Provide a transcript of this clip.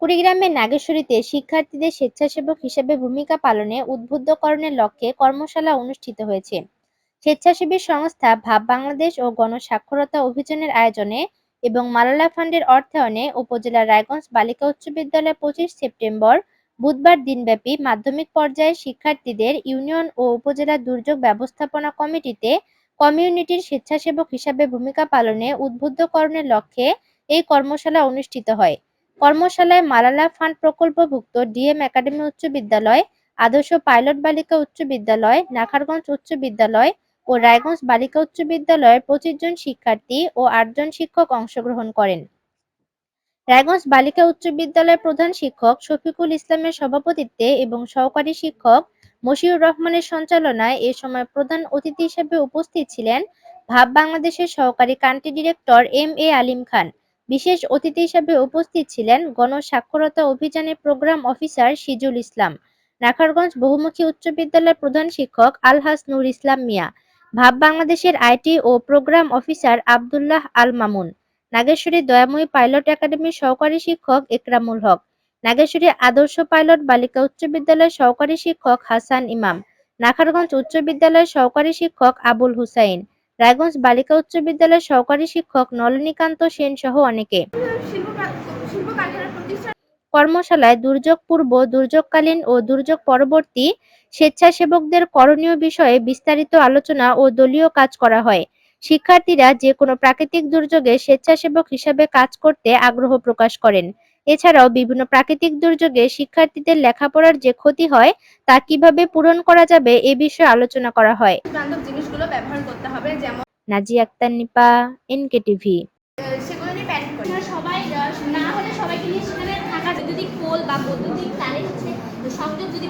কুড়িগ্রামের নাগেশ্বরীতে শিক্ষার্থীদের স্বেচ্ছাসেবক হিসেবে ভূমিকা পালনে উদ্বুদ্ধকরণের লক্ষ্যে কর্মশালা অনুষ্ঠিত হয়েছে। স্বেচ্ছাসেবী সংস্থা ভাব বাংলাদেশ ও গণস্বাক্ষরতা অভিযানের আয়োজনে এবং মালালা ফান্ডের অর্থায়নে উপজেলার রায়গঞ্জ বালিকা উচ্চ বিদ্যালয়ে পঁচিশ সেপ্টেম্বর বুধবার দিনব্যাপী মাধ্যমিক পর্যায়ে শিক্ষার্থীদের ইউনিয়ন ও উপজেলা দুর্যোগ ব্যবস্থাপনা কমিটিতে কমিউনিটির স্বেচ্ছাসেবক হিসাবে ভূমিকা পালনে উদ্বুদ্ধকরণের লক্ষ্যে এই কর্মশালা অনুষ্ঠিত হয়। কর্মশালায় মালালা ফান্ড প্রকল্পভুক্ত ডিএম একাডেমি উচ্চ বিদ্যালয়, আদর্শ পাইলট বালিকা উচ্চ বিদ্যালয়, নাখারগঞ্জ উচ্চ বিদ্যালয় ও রায়গঞ্জ বালিকা উচ্চ বিদ্যালয়ের পঁচিশ জন শিক্ষার্থী ও আটজন শিক্ষক অংশগ্রহণ করেন। রায়গঞ্জ বালিকা উচ্চ বিদ্যালয়ের প্রধান শিক্ষক শফিকুল ইসলামের সভাপতিত্বে এবং সহকারী শিক্ষক মশিউর রহমানের সঞ্চালনায় এ সময় প্রধান অতিথি হিসেবে উপস্থিত ছিলেন ভাব বাংলাদেশের সহকারী country director M A Alim Khan. বিশেষ অতিথি হিসেবে উপস্থিত ছিলেন গণস্বাক্ষরতা অভিযানের প্রোগ্রাম অফিসার সিজুল ইসলাম, নাখারগঞ্জ বহুমুখী উচ্চ বিদ্যালয়ের প্রধান শিক্ষক আলহাস নূর ইসলাম মিয়া, ভাব বাংলাদেশের IT O programme officer Abdullah Al Mamun, Nageshwari Dayamoyee pilot একাডেমির সহকারী শিক্ষক একরামুল হক, নাগেশ্বরী আদর্শ পাইলট বালিকা উচ্চ বিদ্যালয়ের সহকারী শিক্ষক হাসান ইমাম, নাখারগঞ্জ উচ্চ বিদ্যালয়ের সহকারী শিক্ষক আবুল হুসাইন রায়গঞ্জ বালিকা উচ্চ বিদ্যালয়ের সহকারী শিক্ষক নলিনীকান্ত সেন সহ অনেকে। কর্মশালায় দুর্যোগ পূর্ব, দুর্যোগকালীন ও দুর্যোগ পরবর্তী স্বেচ্ছাসেবকদের করণীয় বিষয়ে বিস্তারিত আলোচনা ও দলীয় কাজ করা হয়। শিক্ষার্থীরা যে কোনো প্রাকৃতিক দুর্যোগে স্বেচ্ছাসেবক হিসাবে কাজ করতে আগ্রহ প্রকাশ করেন। এছাড়াও বিভিন্ন প্রাকৃতিক দুর্যোগে শিক্ষার্থীদের লেখাপড়ার যে ক্ষতি হয় তা কীভাবে পূরণ করা যাবে এ বিষয়ে আলোচনা করা হয়। জিনিসগুলো ব্যবহার করতে হবে যেমন নাজিয়া আক্তার নিপা এনকে টিভি সেগুলো নিয়ে প্যানিক করি। সবাই না হলে সবাইকে নিয়ে সেখানে থাকা যদি কোল বা বৈদ্যুতিক তারের সংযোগ যদি